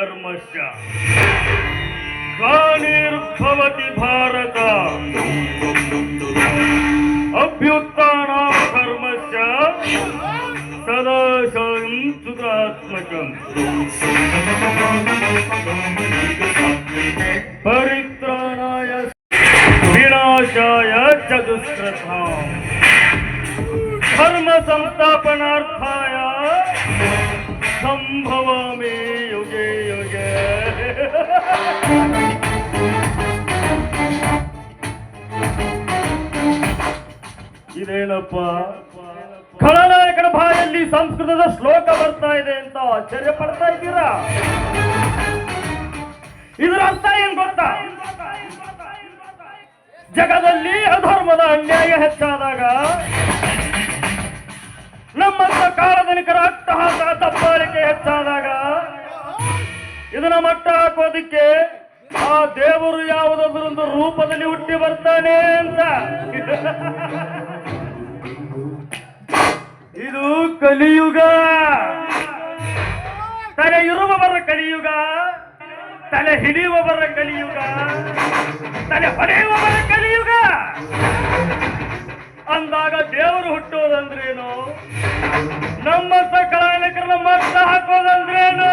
धर्मस्य। ग्लानिर्भवति भारत। अभ्युत्थानां धर्मस्य। सदाशयं सुतात्मकम् परित्राणाय विनाशाय चतुस्रथा धर्मसंस्थापनार्थाय संभवामि ಇದೇನಪ್ಪ? ಖಳನಾಯಕನ ಬಾಯಲ್ಲಿ ಸಂಸ್ಕೃತದ ಶ್ಲೋಕ ಬರ್ತಾ ಇದೆ ಅಂತ ಆಶ್ಚರ್ಯ ಪಡ್ತಾ ಇದ್ದೀರಾ? ಇದರ ಅರ್ಥ ಏನ್ ಗೊತ್ತಾ? ಜಗದಲ್ಲಿ ಅಧರ್ಮದ ಅನ್ಯಾಯ ಹೆಚ್ಚಾದಾಗ ನಮ್ಮಂತ ಕಾಳಧನಿಕರ ಅಟ್ಟಹಾಸ, ದಬ್ಬಾಳಿಕೆ ಹೆಚ್ಚಾದಾಗ ಇದನ್ನ ಮಟ್ಟ ಹಾಕೋದಿಕ್ಕೆ ಆ ದೇವರು ಯಾವುದಾದ್ರೊಂದು ರೂಪದಲ್ಲಿ ಹುಟ್ಟಿ ಬರ್ತಾನೆ ಅಂತ. ಇದು ಕಲಿಯುಗ. ತಲೆ ಇರುವವರ ಕಲಿಯುಗ. ತಲೆ ಹಿಡಿಯುವವರ ಕಲಿಯುಗ. ತಲೆ ಹೊಡೆಯುವವರ ಕಲಿಯುಗ. ಅಂದಾಗ ದೇವರು ಹುಟ್ಟೋದಂದ್ರೇನು? ನಮ್ಮ ಸಕಾಲಕರನ್ನ ಮಟ್ಟ ಹಾಕೋದಂದ್ರೇನು?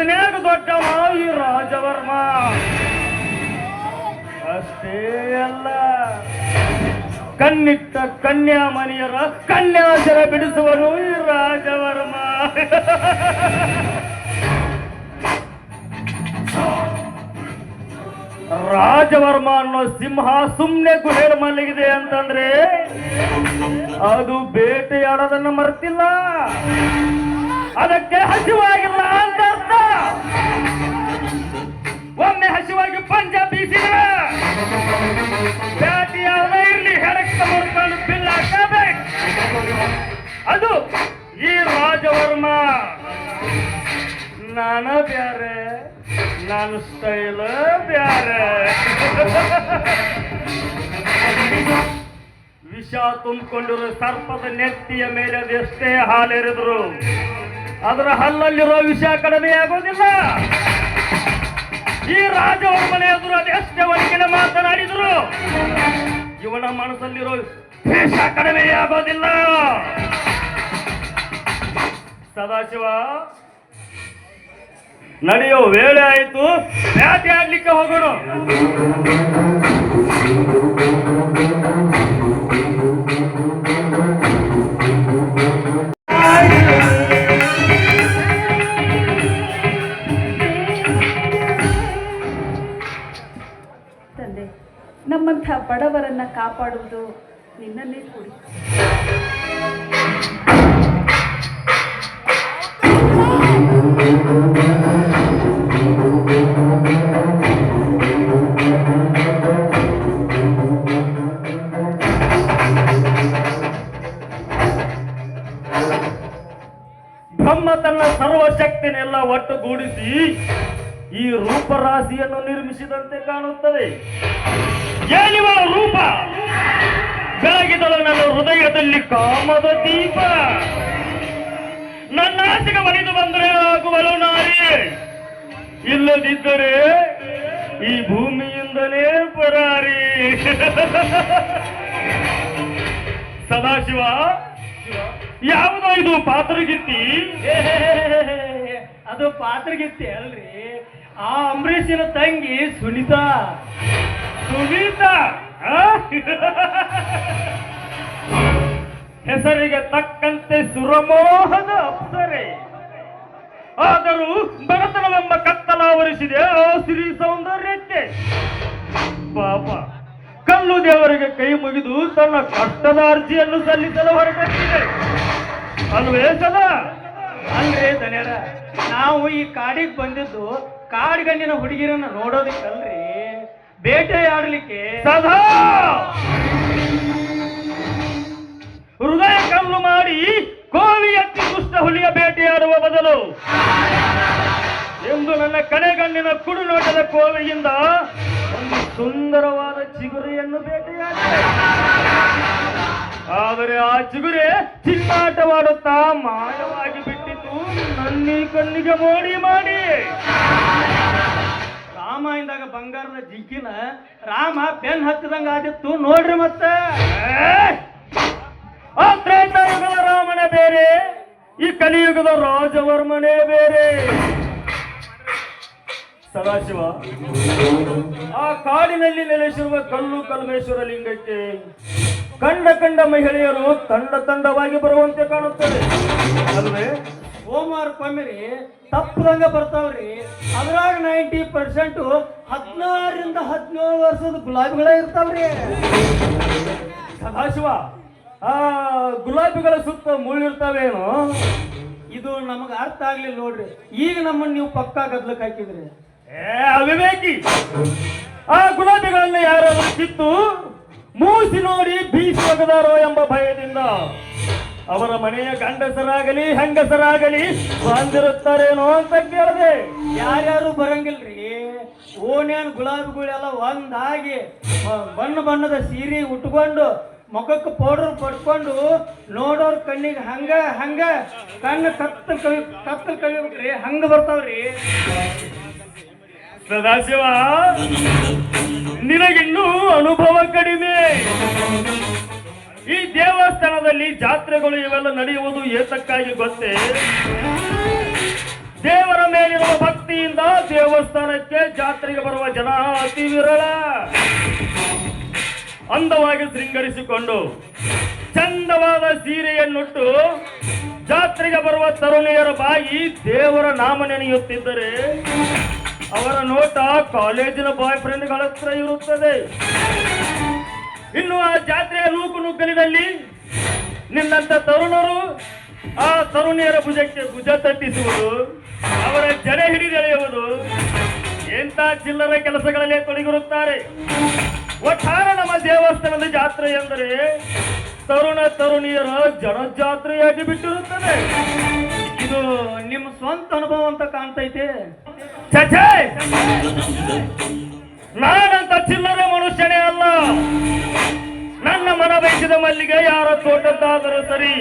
ದೌಲತ್ನ್ಯಾಗ ದೊಡ್ಡವ ಈ ರಾಜವರ್ಮ. ಅಷ್ಟೇ ಅಲ್ಲ, ಕಣ್ಣಿಟ್ಟ ಕನ್ಯಾ ಮನೆಯರ ಕನ್ಯಾಶರ ಬಿಡಿಸುವನು ಈ ರಾಜವರ್ಮ. ರಾಜವರ್ಮ ಅನ್ನೋ ಸಿಂಹ ಸುಮ್ಮನೆ ಗುಹೆಯಲ್ಲಿ ಮಲಗಿದೆ ಅಂತಂದ್ರೆ ಅದು ಬೇಟೆಯಾಡೋದನ್ನ ಮರ್ತಿಲ್ಲ. ಅದಕ್ಕೆ ಹಸಿವಾಗಿಲ್ಲ. ಮುರ್ಕೊಂಡು ಬಿಲ್ ಹಾಕಬೇಕು ಅದು ಈ ರಾಜವರ್ಮ. ನಾನ ಬ್ಯಾರೆ, ನಾನು ಸ್ಟೈಲ ಬ್ಯಾರೆ. ವಿಷ ತುಂಬಿಕೊಂಡಿರೋ ಸರ್ಪದ ನೆತ್ತಿಯ ಮೇಲೆ ಅದು ಎಷ್ಟೇ ಹಾಲೆರೆದ್ರು, ಅದರ ಹಲ್ಲಲ್ಲಿರೋ ವಿಷ ಕಡಿಮೆ ಆಗೋದಿಲ್ಲ. ಈ ರಾಜವರ್ಮನೆ ಎದುರು ಎಷ್ಟೇ ಒಳಗಿನ ಮಾತನಾಡಿದ್ರು ಇವನ ಮನಸ್ಸಲ್ಲಿರೋ ದ್ವೇಷ ಕಡಿಮೆ ಆಗೋದಿಲ್ಲ. ಸದಾಶಿವ ನಡೆಯೋ ವೇಳೆ ಆಯಿತು ಬೇಟೆ ಆಡ್ಲಿಕ್ಕೆ ಹೋಗೋಣ. ಬಡವರನ್ನ ಕಾಪಾಡುವುದು ನಿನ್ನನ್ನೇ ಕೂಡಿ. ತನ್ನ ಸರ್ವಶಕ್ತಿನೆಲ್ಲ ಒಟ್ಟುಗೂಡಿಸಿ ಈ ರೂಪರಾಶಿಯನ್ನು ನಿರ್ಮಿಸಿದಂತೆ ಕಾಣುತ್ತದೆ. ಏನಿವಳ ರೂಪ. ಬೆಳಗಿದಳು ನನ್ನ ಹೃದಯದಲ್ಲಿ ಕಾಮದ ದೀಪ. ನನ್ನ ಆಸೆಗೆ ಮನೆದು ಬಂದರೆ ಆಗುವಲು ನಾರಿ ಇಲ್ಲದಿದ್ದರೆ ಈ ಭೂಮಿಯಿಂದಲೇ ಪರಾರಿ. ಸದಾಶಿವ, ಯಾವುದೋ ಇದು ಪಾತ್ರಗಿತ್ತಿ? ಅದು ಪಾತ್ರಗಿತ್ತಿ ಅಲ್ರಿ. ಆ ಅಂಬರೀಷಿನ ತಂಗಿ ಸುನೀತಾ. ಸುನೀತಾ? ಹೆಸರಿಗೆ ತಕ್ಕಂತೆ ಸುರಮೋಹದ ಅಪ್ಸರೆ. ಆದರೂ ಬಡತನವೆಂಬ ಕತ್ತಲಾವರಿಸಿದೆ ಆ ಸಿರಿ ಸೌಂದರ್ಯಕ್ಕೆ. ಪಾಪ, ಕಲ್ಲು ದೇವರಿಗೆ ಕೈ ಮುಗಿದು ತನ್ನ ಕಷ್ಟದ ಅರ್ಜಿಯನ್ನು ಸಲ್ಲಿಸಲು ಹೊರಟಿದೆ ಅಲ್ವೇ ಸದಾ? ಅಲ್ರೇ ಧನ್ಯರ, ನಾವು ಈ ಕಾಡಿಗೆ ಬಂದಿದ್ದು ಕಾಡ್ಗಣ್ಣಿನ ಹುಡುಗಿರನ್ನ ನೋಡೋದಿಕ್ಕಲ್ರಿ. ಬೇಟೆ ಹೃದಯ ಕಲ್ಲು ಮಾಡಿ ಕೋವಿ ಅತ್ತಿ ದುಷ್ಟ ಹುಲಿಯ ಬೇಟೆಯಾಡುವ ಬದಲು ಎಂದು ನನ್ನ ಕಡೆಗಣ್ಣಿನ ಕುಡು ನೋಟದ ಕೋವಿಯಿಂದ ಒಂದು ಸುಂದರವಾದ ಚಿಗುರಿಯನ್ನು ಬೇಟೆಯಾಡ ಆದರೆ ಆ ಚಿಗುರೆ ಚಿನ್ನಾಟವಾಡುತ್ತಾ ಮಾಯವಾಗಿ ನನ್ನೀ ಕಣ್ಣಿಗೆ ಮೋಡಿ ಮಾಡಿ. ರಾಮ ಇಂದಾಗ ಬಂಗಾರದ ಜಿಂಕಿನ ರಾಮ ಬೆನ್ ಹತ್ತಿದಂಗ ಆದಿತ್ತು. ನೋಡ್ರಿ ಮತ್ತೆ. ಯುಗದ ರಾಮನೇ ಬೇರೆ, ಈ ಕಲಿಯುಗದ ರಾಜವರ್ಮನೇ ಬೇರೆ. ಸದಾಶಿವ, ಆ ಕಾಡಿನಲ್ಲಿ ನೆಲೆಸಿರುವ ಕಲ್ಲು ಕಲ್ಮೇಶ್ವರ ಲಿಂಗಕ್ಕೆ ಕಂಡ ಕಂಡ ಮಹಿಳೆಯರು ತಂಡ ತಂಡವಾಗಿ ಬರುವಂತೆ ಕಾಣುತ್ತದೆ. ಅಲ್ವೇ? ಸೋಮವಾರಕ್ಕೊಮ್ಮೆರಿ ತಪ್ಪದಂಗ ಬರ್ತಾವ್ರಿ. ಅದ್ರಾಗ ನೈಂಟಿ ಪರ್ಸೆಂಟು ಹದಿನಾರರಿಂದ ಹದಿನೇಳು ವರ್ಷದ ಗುಲಾಬಿಗಳೇ ಇರ್ತಾವ್ರಿ. ಸದಾಶಿವ, ಆ ಗುಲಾಬಿಗಳ ಸುತ್ತ ಮುಳ್ಳಿರ್ತಾವೇನು ಇದು ನಮಗೆ ಅರ್ಥ ಆಗ್ಲಿಲ್ಲ ನೋಡ್ರಿ. ಈಗ ನಮ್ಮನ್ನು ನೀವು ಪಕ್ಕ ಗದ್ಲಕ್ ಹಾಕಿದ್ರಿ. ಏ, ಅವಿವೇಕಿ, ಆ ಗುಲಾಬಿಗಳನ್ನ ಯಾರಾದ್ರೂ ಕಿತ್ತು, ಮೂಸಿ ನೋಡಿ ಬೀಸಿ ಎಂಬ ಭಯದಿಂದ. ಅವರ ಮನೆಯ ಗಂಡಸರಾಗಲಿ, ಹೆಂಗಸರಾಗಲಿ, ಬಂದಿರುತ್ತಾರೇನೋ ಅಂತ ಕೇಳಿದೆ. ಯಾರ್ಯಾರು ಬರಂಗಿಲ್ರಿ? ಓಣ್ಯಾನ್ ಗುಲಾಬಿಗಳೆಲ್ಲ ಒಂದಾಗಿ ಬಣ್ಣ ಬಣ್ಣದ ಸೀರೆ ಉಟ್ಕೊಂಡು, ಮುಖಕ್ಕೆ ಪೌಡರ್ ಪಡ್ಕೊಂಡು ನೋಡೋರ್ ಕಣ್ಣಿಗೆ ಹಂಗ ಹಂಗ, ಕಣ್ಣ ಕತ್ತಲ್ ಕವಿ ಕತ್ತಲ್ ಕವಿಬೇಕ್ರಿ ಹಂಗ ಬರ್ತಾವ್ರಿ. ಸದಾಶಿವ, ನಿನಗಿನ್ನೂ ಅನುಭವ ಕಡಿಮೆ. ದೇವಸ್ಥಾನದಲ್ಲಿ ಜಾತ್ರೆಗಳು ಇವೆಲ್ಲ ನಡೆಯುವುದು ಏತಕ್ಕಾಗಿ ಗೊತ್ತೇ? ದೇವರ ಮೇಲಿರುವ ಭಕ್ತಿಯಿಂದ ದೇವಸ್ಥಾನಕ್ಕೆ ಜಾತ್ರೆಗೆ ಬರುವ ಜನ ಅತಿ ವಿರಳ. ಅಂದವಾಗಿ ಶೃಂಗರಿಸಿಕೊಂಡು ಚಂದವಾದ ಸೀರೆಯನ್ನುಟ್ಟು ಜಾತ್ರೆಗೆ ಬರುವ ತರುಣಿಯರ ಬಾಯಿ ದೇವರ ನಾಮ ನೆನೆಯುತ್ತಿದ್ದರೆ ಅವರ ನೋಟ ಕಾಲೇಜಿನ ಬಾಯ್ ಫ್ರೆಂಡ್ಗಳ ಹತ್ರ ಇರುತ್ತದೆ. ಇನ್ನು ಆ ಜಾತ್ರೆಯ ನೂಕು ನುಗ್ಗಲಿನಲ್ಲಿ ನಿನ್ನಂತ ತರುಣರು ಆ ತರುಣಿಯರ ಭುಜಕ್ಕೆ ಭುಜ ತಟ್ಟಿಸುವುದು, ಅವರ ಜಡೆ ಹಿಡಿದೆಳೆಯುವುದು, ಎಂಥ ಚಿಲ್ಲರೆ ಕೆಲಸಗಳಲ್ಲಿ ತೊಡಗಿರುತ್ತಾರೆ. ಒಟ್ಟಾರ ನಮ್ಮ ದೇವಸ್ಥಾನದ ಜಾತ್ರೆ ಎಂದರೆ ತರುಣ ತರುಣಿಯರ ಜನಜಾತ್ರೆಯಾಗಿ ಬಿಟ್ಟಿರುತ್ತದೆ. ಇದು ನಿಮ್ಮ ಸ್ವಂತ ಅನುಭವ ಅಂತ ಕಾಣ್ತೈತೆ. ಚಚೆ ನಾನಂತ ಚಿಲ್ಲರೆ ಮನುಷ್ಯನೇ ಅಲ್ಲ. ನನ್ನ ಮನ ಬಯಸಿದ ಮಲ್ಲಿಗೆ ಯಾರ ತೋಟದ್ದಾದರೂ ಸರಿ.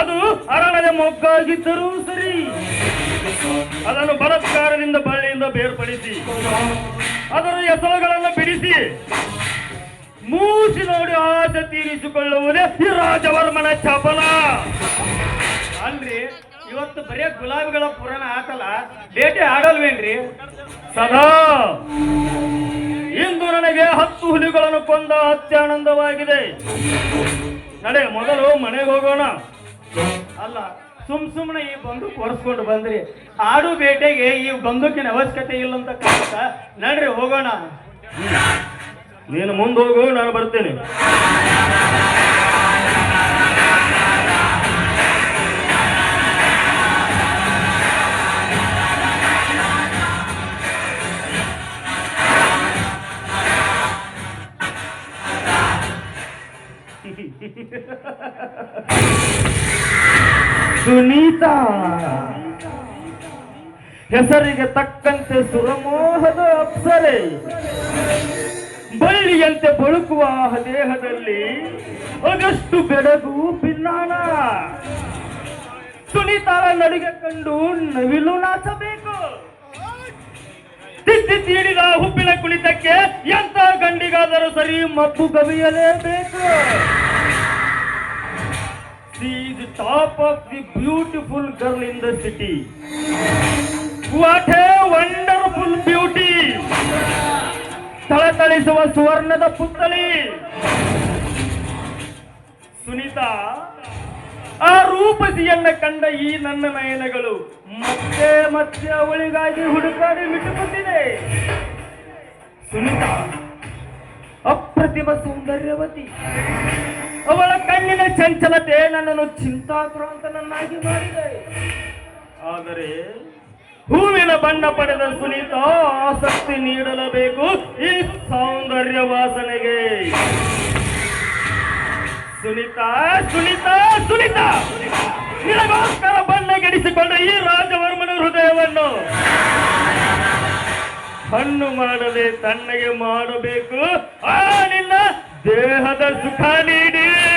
ಅದು ಅರಣ್ಯದ ಮೊಗ್ಗಾಗಿದ್ದರೂ ಸರಿ. ಅದನ್ನು ಬಲತ್ಕಾರದಿಂದ ಬಳ್ಳಿಯಿಂದ ಬೇರ್ಪಡಿಸಿ ಅದರ ಎಸಳುಗಳನ್ನು ಬಿಡಿಸಿ ಮೂಸಿ ನೋಡಿ ಆಸೆ ತೀರಿಸಿಕೊಳ್ಳುವುದೇ ಈ ರಾಜವರ್ಮನ ಚಪಲ. ಅಲ್ರಿ ಇವತ್ತು ಬರೀ ಗುಲಾಬಿಗಳ ಪುರಾಣ ಆತಲ್ಲ ಡೇಟೆ ಆಡಲ್ವೇನ್ರಿ ಸದಾ ಇಂದು ನನಗೆ ಹತ್ತು ಹುಲಿಗಳನ್ನು ಕೊಂದ ಅತ್ಯಾನಂದವಾಗಿದೆ ನಡೆ, ಮೊದಲು ಮನೆಗೆ ಹೋಗೋಣ. ಅಲ್ಲ, ಸುಮ್ ಸುಮ್ಮನೆ ಈ ಬಂದೂಕ್ ಹೊರಸ್ಕೊಂಡು ಬಂದ್ರಿ. ಆಡು ಬೇಟೆಗೆ ಈ ಬಂದೂಕಿನ ಅವಶ್ಯಕತೆ ಇಲ್ಲ ಅಂತ ಕಾಣುತ್ತ ನಡ್ರಿ, ಹೋಗೋಣ. ನೀನು ಮುಂದೆ ಹೋಗು, ನಾನು ಬರ್ತೇನೆ. ಹೆಸರಿಗೆ ತಕ್ಕಂತೆ ಸುರಮೋಹದ ಅಪ್ಸರೆ. ಬಳ್ಳಿಯಂತೆ ಬಳುಕುವ ದೇಹದಲ್ಲಿ ಅದಷ್ಟು ಬೆಡಗು ಭಿನ್ನಾನ ಸುನೀತಾಳ ನಡಿಗೆ ಕಂಡು ನವಿಲು ನಾಚಬೇಕು. ತಿದ್ದಿ ತೀಡಿದ ಹುಬ್ಬಿನ ಕುಳಿತಕ್ಕೆ ಎಂತ ಗಂಡಿಗಾದರೂ ಸರಿ ಮಬ್ಬು see the top of the beautiful girl in the city. What a wonderful beauty! ಥಳಥಳಿಸುವ ಸುವರ್ಣದ ಪುತ್ಥಳಿ. ಸುನೀತಾ, ಆ ರೂಪಸಿಯನ್ನ ಕಂಡ ಈ ನನ್ನ ನಯನಗಳು ಮತ್ತೆ ಮತ್ತೆ ಅವಳಿಗಾಗಿ ಹುಡುಕಾಡಿ ಬಿಟ್ಟುಕೊಂಡಿದೆ ಸುನೀತಾ, ಅಪ್ರತಿಮ ಸೌಂದರ್ಯವತಿ. ಅವಳ ಕಣ್ಣಿನ ಚಂಚಲತೆ ನನ್ನನ್ನು ಚಿಂತಾಕ್ರಾಂತನನ್ನಾಗಿ ಮಾಡಿದೆ. ಆದರೆ ಹೂವಿನ ಬಣ್ಣ ಪಡೆದ ಸುನೀತ ಆಸಕ್ತಿ ನೀಡಲಬೇಕು ಈ ಸೌಂದರ್ಯ ವಾಸನೆಗೆ. ಸುನೀತಾ ಸುನೀತಾ ಸುನೀತಾ! ನಿನಗೋಸ್ಕರ ಬಣ್ಣಗೆಡಿಸಿಕೊಂಡ ಈ ರಾಜವರ್ಮನ ಹೃದಯವನ್ನು. ಹಣ್ಣು ಮಾಡದೆ ತಣ್ಣಗೆ ಮಾಡಬೇಕು. ಆ ನಿನ್ನ ದೇಹದ ಸುಖ ನೀಡಿ.